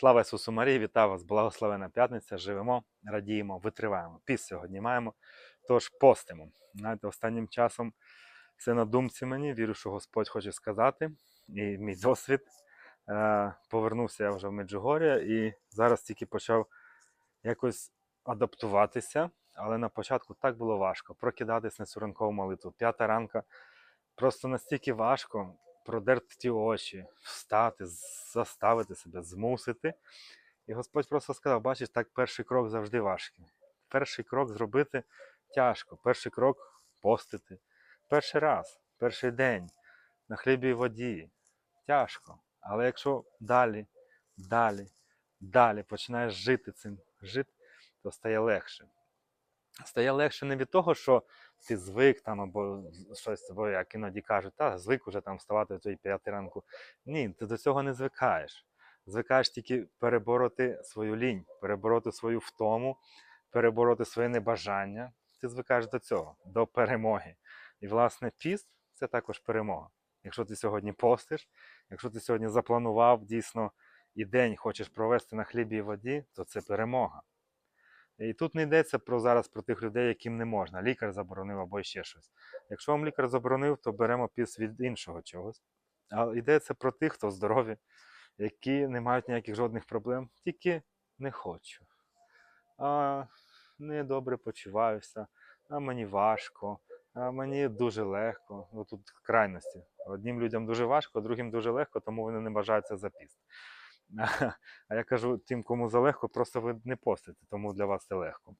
Слава Ісусу Марії, вітаю вас, благословена п'ятниця. Живемо, радіємо, витриваємо. Піс сьогодні маємо, тож постимо. Знаєте, останнім часом все на думці мені, вірю, що Господь хоче сказати. І мій досвід. Е, Повернувся я вже в Меджугор'я і зараз тільки почав якось адаптуватися. Але на початку так було важко прокидатись на цю ранкову молитву. П'ята ранка просто настільки важко продерти ті очі, встати, заставити себе, змусити. І Господь просто сказав: бачиш, так перший крок завжди важкий. Перший крок зробити тяжко, перший крок постити. Перший раз, перший день на хлібі і воді. Тяжко. Але якщо далі, далі, далі починаєш жити цим, жити, то стає легше. Стає легше не від того, що ти звик там або щось, або як іноді кажуть, та звик уже там вставати о тій п'ятій ранку. Ні, ти до цього не звикаєш. Звикаєш тільки перебороти свою лінь, перебороти свою втому, перебороти своє небажання. Ти звикаєш до цього, до перемоги. І, власне, піст це також перемога. Якщо ти сьогодні постиш, якщо ти сьогодні запланував дійсно і день хочеш провести на хлібі і воді, то це перемога. І тут не йдеться про зараз про тих людей, яким не можна. Лікар заборонив або ще щось. Якщо вам лікар заборонив, то беремо піс від іншого чогось. А йдеться про тих, хто здорові, які не мають ніяких жодних проблем, тільки не хочу. А не добре почуваюся, а мені важко, а мені дуже легко. Ну тут крайності. Одним людям дуже важко, другим дуже легко, тому вони не бажаються за піст. А я кажу тим, кому залегко, просто ви не постите, тому для вас це легко.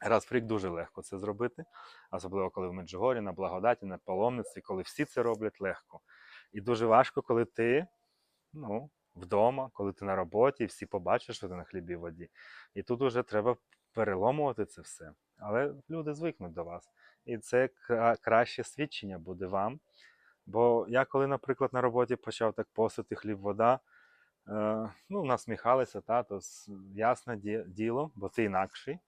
Раз в дуже легко це зробити, особливо коли в Меджугорі, на благодаті, на паломництві, коли всі це роблять легко. І дуже важко, коли ти ну, вдома, коли ти на роботі, і всі побачать, що ти на хлібі воді. І тут вже треба переломувати це все. Але люди звикнуть до вас. І це кра- краще свідчення буде вам. Бо я, коли, наприклад, на роботі почав так постити хліб, вода. Е, ну, насміхалися, та, то ясне діло, бо ти інакший.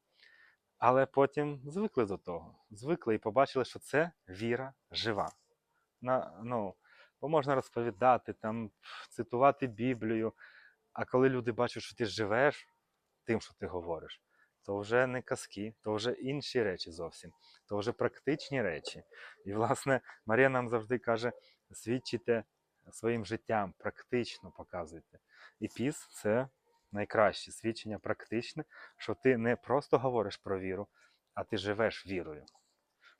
Але потім звикли до того. Звикли і побачили, що це віра жива. На, ну, бо можна розповідати, там, цитувати Біблію, а коли люди бачать, що ти живеш тим, що ти говориш, то вже не казки, то вже інші речі зовсім, то вже практичні речі. І, власне, Марія нам завжди каже: свідчите своїм життям, практично показуйте. І піс це найкраще свідчення практичне, що ти не просто говориш про віру, а ти живеш вірою.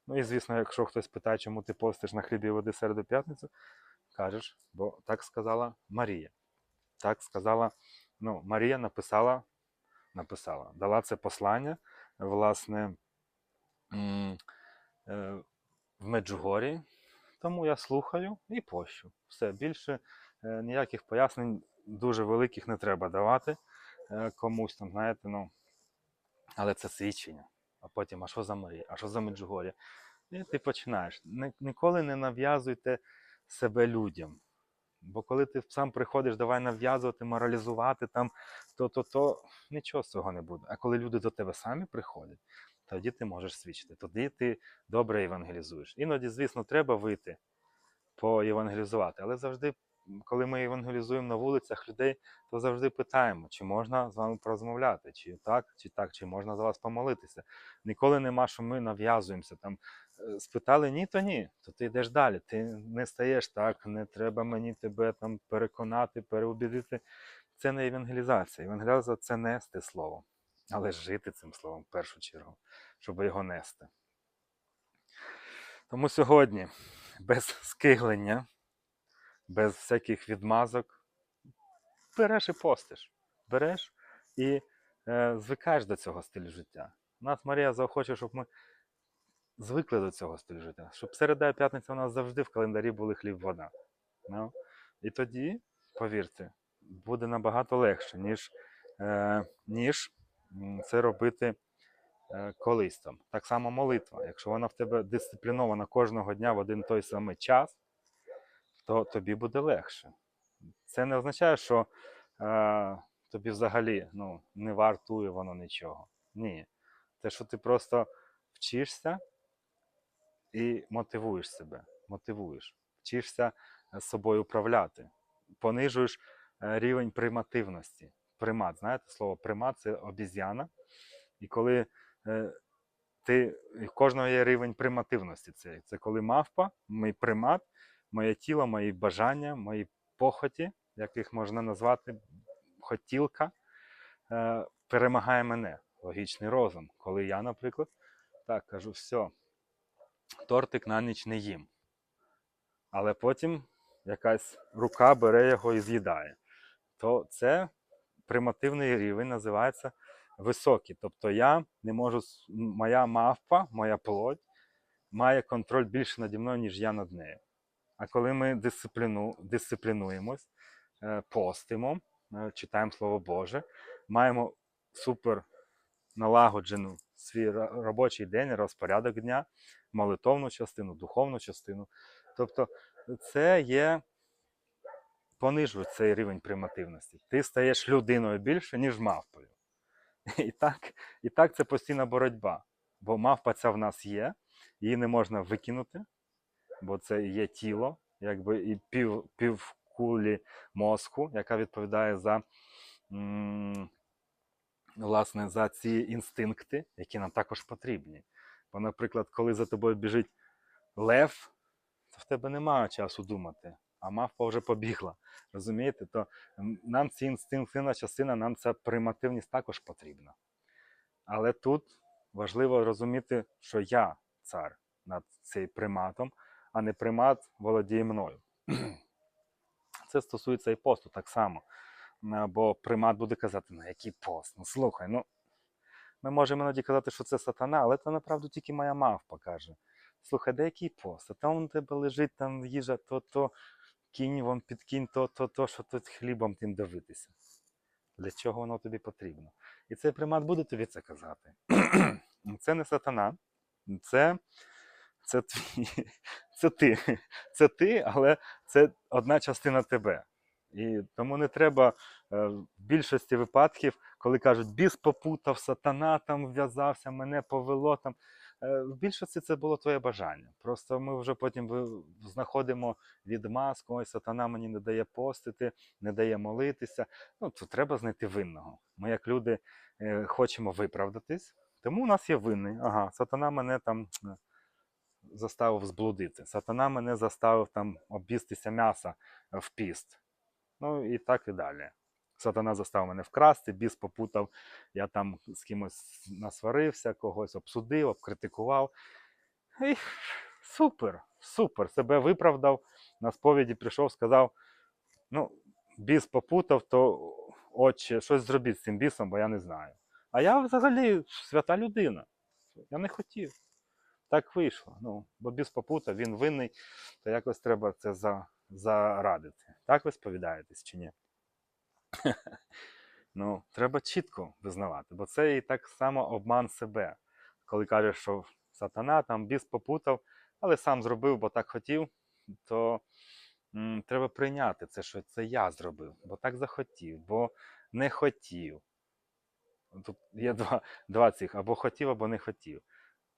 Ну і звісно, якщо хтось питає, чому ти постиш на хлібі води середу п'ятницю, кажеш, бо так сказала Марія. Так сказала, ну, Марія написала, написала, дала це послання, власне, е, в Меджугорі. Тому я слухаю і пощу. Все, більше е, ніяких пояснень дуже великих не треба давати е, комусь там, знаєте, ну. Але це свідчення. А потім, а що за Марія, а що за Меджугор'я? І ти починаєш. Ні- Ніколи не нав'язуйте себе людям. Бо коли ти сам приходиш, давай нав'язувати, моралізувати там, то, то, то нічого з цього не буде. А коли люди до тебе самі приходять, тоді ти можеш свідчити. Тоді ти добре евангелізуєш. Іноді, звісно, треба вийти поєвангелізувати, але завжди, коли ми евангелізуємо на вулицях людей, то завжди питаємо, чи можна з вами порозмовляти, чи так, чи так, чи можна за вас помолитися. Ніколи нема, що ми нав'язуємося там. е, Спитали ні, то ні, то ти йдеш далі. Ти не стаєш так, не треба мені тебе там переконати, переубідити. Це не евангелізація. Евангелізація це нести слово, але жити цим словом в першу чергу, щоб його нести. Тому сьогодні без скиглення, без всяких відмазок, береш і постиш. Береш і е, звикаєш до цього стилю життя. Нас Марія заохочує, щоб ми звикли до цього стилю життя, щоб середа і п'ятниця у нас завжди в календарі були хліб вода. Ну, і тоді, повірте, буде набагато легше, ніж, е, ніж це робити е, колись там. Так само молитва. Якщо вона в тебе дисциплінована кожного дня в один той самий час, то тобі буде легше. Це не означає, що е, тобі взагалі ну, не вартує воно нічого. Ні. Те, що ти просто вчишся і мотивуєш себе. Мотивуєш. Вчишся е, з собою управляти. Понижуєш е, рівень примативності. Примат. Знаєте, слово примат це обіз'яна. І коли е, ти, в кожного є рівень примативності. Це, це коли мавпа, мій примат, моє тіло, мої бажання, мої похоті, як їх можна назвати, хотілка, е, перемагає мене, логічний розум. Коли я, наприклад, так кажу, все, тортик на ніч не їм. Але потім якась рука бере його і з'їдає. То це примативний рівень називається високий. Тобто я не можу, моя мавпа, моя плоть має контроль більше наді мною, ніж я над нею. А коли ми дисципліну, дисциплінуємось, е, постимо, е, читаємо Слово Боже, маємо супер налагоджену свій робочий день, розпорядок дня, молитовну частину, духовну частину. Тобто це є понижує цей рівень примативності. Ти стаєш людиною більше, ніж мавпою. І так, і так це постійна боротьба. Бо мавпа ця в нас є, її не можна викинути, бо це є тіло, якби і пів, півкулі мозку, яка відповідає за, м, власне, за ці інстинкти, які нам також потрібні. Бо, наприклад, коли за тобою біжить лев, то в тебе немає часу думати, а мавпа вже побігла. Розумієте? То нам ці інстинктивна частина, нам ця примативність також потрібна. Але тут важливо розуміти, що я цар над цим приматом, а не примат володіє мною. Це стосується і посту так само. Е, Бо примат буде казати, ну який пост? Ну слухай, ну ми можемо іноді казати, що це сатана, але це направду тільки моя мавпа каже. Слухай, де який пост? А там у тебе лежить там їжа, то то кінь вам підкинь, то, то, то, що тут хлібом тим дивитися. Для чого воно тобі потрібно? І цей примат буде тобі це казати. Це не сатана, це, це, твій, це ти. Це ти, але це одна частина тебе. І тому не треба е, в більшості випадків, коли кажуть, біс попутав, сатана там в'язався, мене повело там. Е, В більшості це було твоє бажання. Просто ми вже потім знаходимо відмазку, ой, сатана мені не дає постити, не дає молитися. Ну, то треба знайти винного. Ми, як люди, е, хочемо виправдатись, тому у нас є винний. Ага, сатана мене там е, заставив зблудити. Сатана мене заставив там об'їстися м'яса в піст. Ну і так і далі. Сатана заставив мене вкрасти, біс попутав, я там з кимось насварився, когось обсудив, обкритикував. І супер, супер. Себе виправдав, на сповіді прийшов, сказав: ну, біс попутав, то отче, щось зробіть з цим бісом, бо я не знаю. А я взагалі свята людина. Я не хотів. Так вийшло. Ну, бо біс попутав, він винний, то якось треба це за, зарадити. Так ви сповідаєтесь чи ні? ну, треба чітко визнавати, бо це і так само обман себе. Коли кажеш, що сатана там біс попутав, але сам зробив, бо так хотів, то м, треба прийняти це, що це я зробив, бо так захотів, бо не хотів. Тут є два, два цих: або хотів, або не хотів.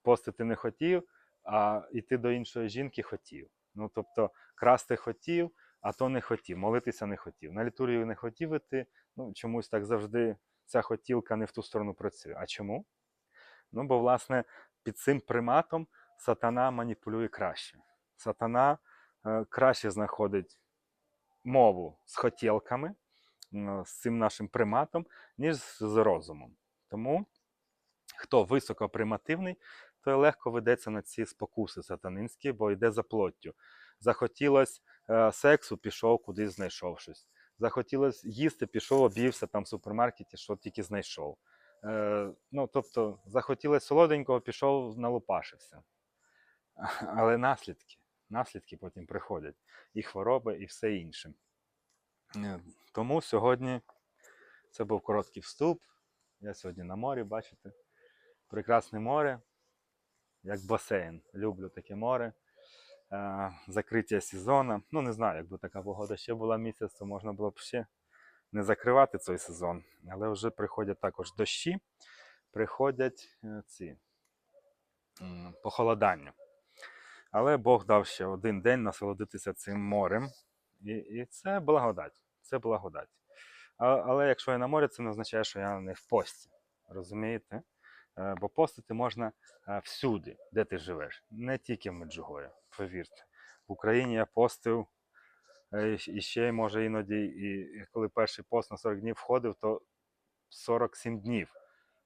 Постити не хотів, а йти до іншої жінки хотів. Ну, тобто, красти хотів, а то не хотів, молитися не хотів. На літургію не хотів іти, ну, чомусь так завжди ця хотілка не в ту сторону працює. А чому? Ну, бо, власне, під цим приматом сатана маніпулює краще. Сатана е, краще знаходить мову з хотілками, з цим нашим приматом, ніж з розумом. Тому хто високопримативний, той легко ведеться на ці спокуси сатанинські, бо йде за плоттю. Захотілось е, сексу, пішов кудись знайшов щось. Захотілось їсти, пішов, об'ївся там в супермаркеті, що тільки знайшов. Е, ну, тобто, захотілось солоденького, пішов, налупашився. Але наслідки, наслідки потім приходять. І хвороби, і все інше. Е, Тому сьогодні це був короткий вступ. Я сьогодні на морі, бачите. Прекрасне море, як басейн. Люблю таке море. Е, закриття сезону. Ну, не знаю, якби така погода ще була місяць, то можна було б ще не закривати цей сезон. Але вже приходять також дощі, приходять е, ці похолодання. Але Бог дав ще один день насолодитися цим морем. І, і це благодать. Це благодать. А, але якщо я на морі, це не означає, що я не в пості. Розумієте? Е, Бо постити можна всюди, де ти живеш, не тільки в Меджугорі, повірте. В Україні я постив е, і ще, може, іноді, і коли перший пост на 40 днів входив, то 47 днів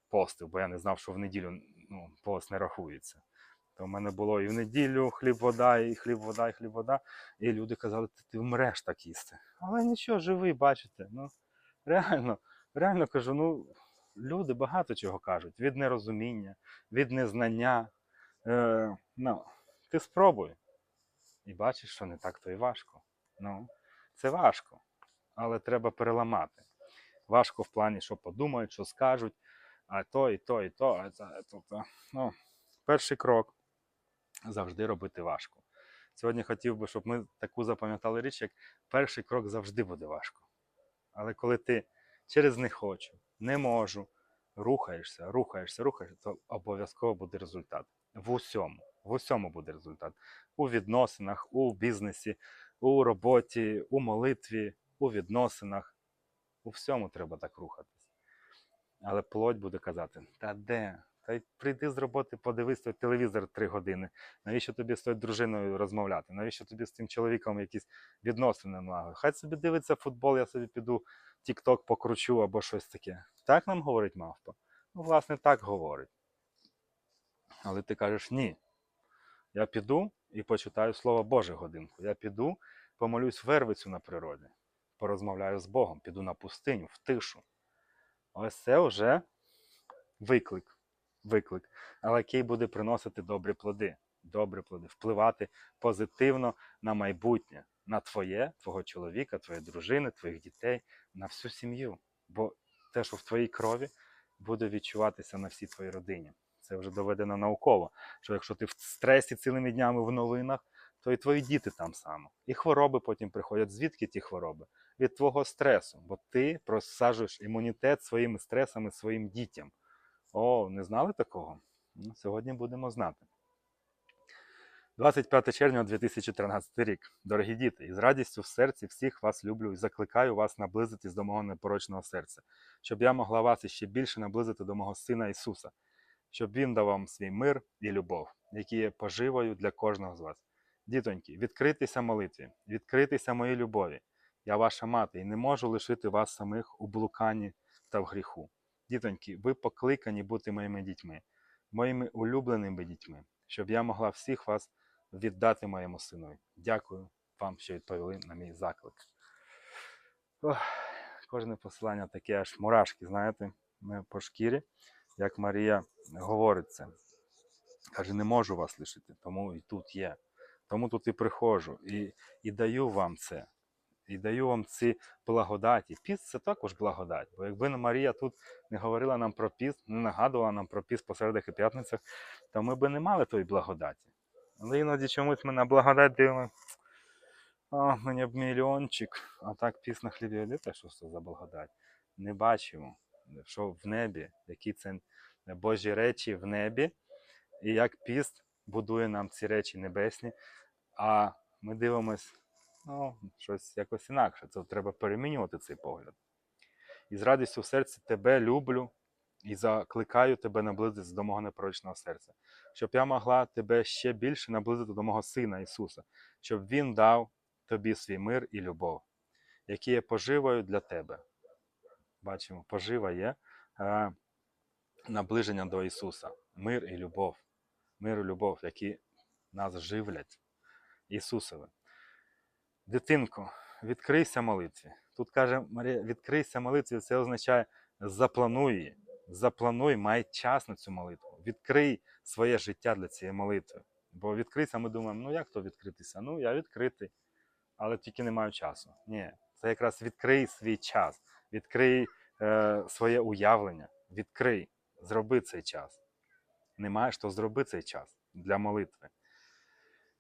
постив, бо я не знав, що в неділю ну, пост не рахується. То в мене було і в неділю хліб, вода, і хліб, вода, і хліб, вода. І люди казали, ти, ти вмреш так їсти. Але нічого, живий, бачите. Ну, реально, реально кажу, ну, люди багато чого кажуть. Від нерозуміння, від незнання. Е, ну, ти спробуй. І бачиш, що не так то і важко. Ну, це важко, але треба переламати. Важко в плані, що подумають, що скажуть, а то, і то, і то, а це, а то, то. Ну, перший крок завжди робити важко. Сьогодні хотів би, щоб ми таку запам'ятали річ, як перший крок завжди буде важко. Але коли ти через не хочу, не можу, рухаєшся, рухаєшся, рухаєшся, то обов'язково буде результат. В усьому, в усьому буде результат. У відносинах, у бізнесі, у роботі, у молитві, у відносинах. У всьому треба так рухатись. Але плоть буде казати: та де? Та й прийди з роботи, подивись той телевізор три години. Навіщо тобі з тою дружиною розмовляти? Навіщо тобі з тим чоловіком якісь відносини налагодити? Хай собі дивиться футбол, я собі піду тік-ток покручу або щось таке. Так нам говорить мавпа? Ну, власне, так говорить. Але ти кажеш ні. Я піду і почитаю Слово Боже годинку. Я піду, помолюсь вервицю на природі, порозмовляю з Богом, піду на пустиню, в тишу. Ось це вже виклик. виклик. Але який буде приносити добрі плоди, добрі плоди, впливати позитивно на майбутнє, на твоє, твого чоловіка, твоєї дружини, твоїх дітей, на всю сім'ю. Бо те, що в твоїй крові, буде відчуватися на всій твоїй родині. Це вже доведено науково. Що якщо ти в стресі цілими днями в новинах, то і твої діти там само. І хвороби потім приходять. Звідки ті хвороби? Від твого стресу, бо ти просаджуєш імунітет своїми стресами своїм дітям. О, не знали такого? Ну, Сьогодні будемо знати. 25 червня 2013 рік. Дорогі діти, із радістю в серці всіх вас люблю і закликаю вас наблизитись до мого непорочного серця, щоб я могла вас іще більше наблизити до мого Сина Ісуса, щоб Він дав вам свій мир і любов, які є поживою для кожного з вас. Дітоньки, відкритися молитві, відкритися моїй любові. Я ваша мати і не можу лишити вас самих у блуканні та в гріху. Дітоньки, ви покликані бути моїми дітьми, моїми улюбленими дітьми, щоб я могла всіх вас віддати моєму синові. Дякую вам, що відповіли на мій заклик. Ох, кожне посилання таке аж мурашки, знаєте, по шкірі, як Марія говорить це. Каже, не можу вас лишити, тому і тут є. Тому тут і приходжу, і, і даю вам це. І даю вам ці благодаті. Піст це також благодать. Бо якби Марія тут не говорила нам про піст, не нагадувала нам про піст по середах і п'ятницях, то ми би не мали тої благодаті. Але іноді чомусь ми на благодать дивимося. О, мені б мільйончик, а так піст на хлібі води, що це за благодать? Не бачимо, що в небі, які це Божі речі в небі, і як піст будує нам ці речі небесні, а ми дивимось, ну, щось якось інакше. Це треба перемінювати цей погляд. І з радістю в серці тебе люблю і закликаю тебе наблизитися до мого непорочного серця, щоб я могла тебе ще більше наблизити до мого Сина Ісуса, щоб Він дав тобі свій мир і любов, які є поживою для тебе. Бачимо, пожива є е, наближення до Ісуса, мир і любов, мир і любов, які нас живлять Ісусове. Дитинко, відкрийся молитві. Тут каже Марія, відкрийся молитві, це означає заплануй. Заплануй, май час на цю молитву. Відкрий своє життя для цієї молитви. Бо відкритися, ми думаємо, ну як то відкритися? Ну, я відкритий, але тільки не маю часу. Ні, це якраз відкрий свій час, відкрий е, своє уявлення, відкрий, зроби цей час. Не маєш, то зроби цей час для молитви.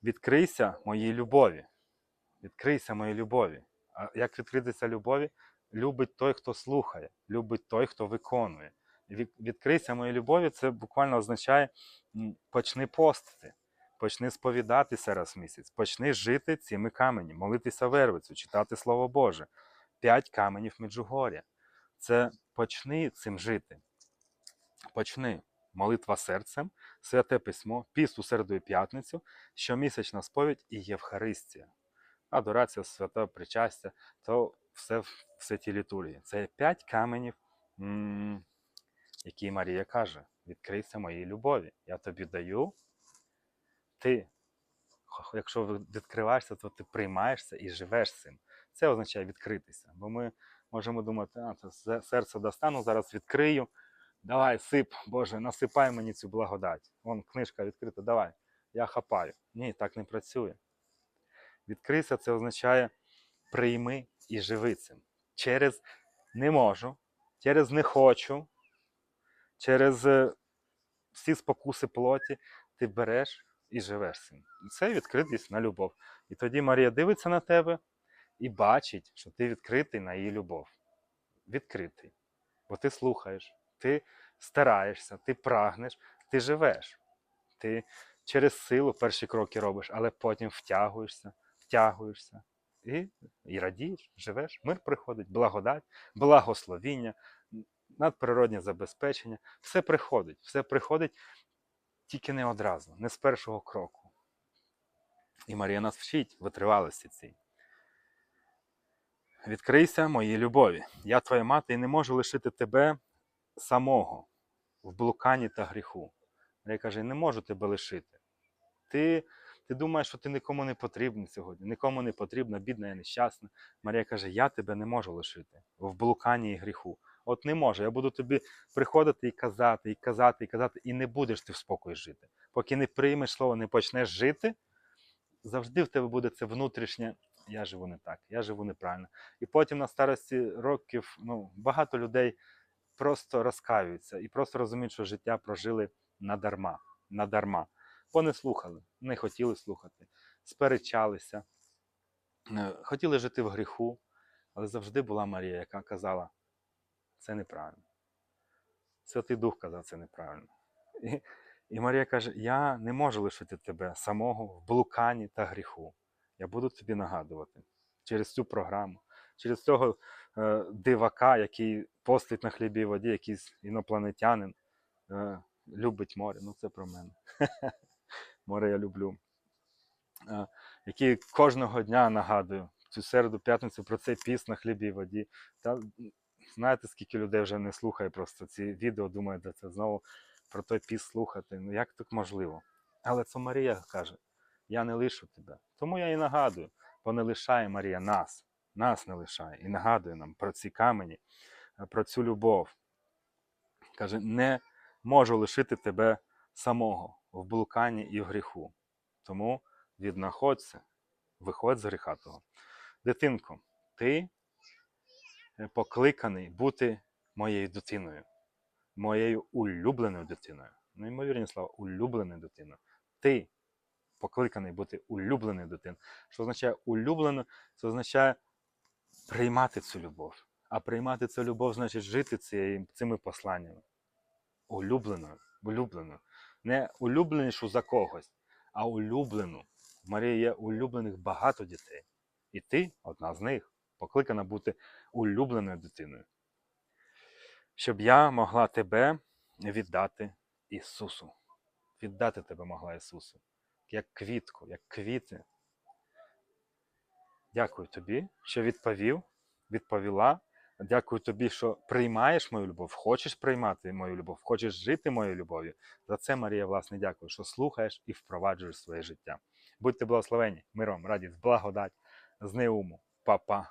Відкрийся моїй любові. Відкрийся моїй любові. А як відкритися любові? Любить той, хто слухає, любить той, хто виконує. Відкрийся моїй любові, це буквально означає почни постити, почни сповідатися раз в місяць, почни жити цими камені, молитися вервицю, читати Слово Боже, п'ять каменів Меджугоря. Це почни цим жити. Почни. Молитва серцем, святе письмо, піст у середу і п'ятницю, щомісячна сповідь і Євхаристія. Адорація, свята причастя, то все в святій літургії. Це п'ять каменів, які Марія каже: відкрийся моїй любові. Я тобі даю. Ти, якщо відкриваєшся, то ти приймаєшся і живеш цим. Це означає відкритися. Бо ми можемо думати, а, це серце достану, зараз відкрию. Давай, сип, Боже, насипай мені цю благодать. Вон книжка відкрита, давай. Я хапаю. Ні, так не працює. Відкрийся це означає прийми і живи цим. Через не можу, через не хочу, через е, всі спокуси плоті ти береш і живеш цим. Це відкритість на любов. І тоді Марія дивиться на тебе і бачить, що ти відкритий на її любов. Відкритий. Бо ти слухаєш, ти стараєшся, ти прагнеш, ти живеш. Ти через силу перші кроки робиш, але потім втягуєшся, втягуєшся і, і радієш, живеш. Мир приходить, благодать, благословіння, надприроднє забезпечення. Все приходить, все приходить тільки не одразу, не з першого кроку. І Марія нас вчить витривалості цій. Відкрийся моїй любові. Я твоя мати і не можу лишити тебе самого в блуканні та гріху. Марія каже: не можу тебе лишити. Ти, ти думаєш, що ти нікому не потрібен сьогодні, нікому не потрібна, бідна і нещасна. Марія каже: Я тебе не можу лишити в блуканні і гріху. От не можу. Я буду тобі приходити і казати, і казати, і казати, і не будеш ти в спокої жити. Поки не приймеш слово, не почнеш жити, завжди в тебе буде це внутрішнє. Я живу не так, я живу неправильно. І потім на старості років ну, багато людей просто розкаюються і просто розуміють, що життя прожили надарма. надарма. Бо не слухали, не хотіли слухати, сперечалися, е, хотіли жити в гріху, але завжди була Марія, яка казала, це неправильно. Святий Дух казав, це неправильно. І, і Марія каже: Я не можу лишити тебе самого в блуканні та гріху. Я буду тобі нагадувати через цю програму, через цього е, дивака, який постить на хлібі і воді, якийсь інопланетянин, е, любить море. Ну, це про мене. Море я люблю. Е, який кожного дня нагадую цю середу, п'ятницю про цей піс на хлібі і воді. Та знаєте, скільки людей вже не слухає просто ці відео, думає, де це знову про той піс слухати. Ну як так можливо? Але це Марія каже: я не лишу тебе. Тому я і нагадую, бо не лишає Марія нас, нас не лишає і нагадує нам про ці камені, е, про цю любов. Каже, не можу лишити тебе самого в блуканні і в гріху. Тому віднаходься, виходь з гріха того. Дитинко, ти е, покликаний бути моєю дитиною, моєю улюбленою дитиною. Неймовірні слова, улюбленою дитиною. Ти покликаний бути улюбленою дитиною. Що означає улюбленою? Це означає приймати цю любов. А приймати цю любов значить жити цими посланнями. Улюбленою, улюбленою. Не улюбленішу за когось, а улюблену. В Марії є улюблених багато дітей. І ти одна з них, покликана бути улюбленою дитиною. Щоб я могла тебе віддати Ісусу. Віддати тебе могла Ісусу. Як квітку, як квіти. Дякую тобі, що відповів, відповіла. Дякую тобі, що приймаєш мою любов, хочеш приймати мою любов, хочеш жити моєю любов'ю. За це, Марія, власне, дякую, що слухаєш і впроваджуєш своє життя. Будьте благословені, миром, радість, благодать, з неуму, Па-па.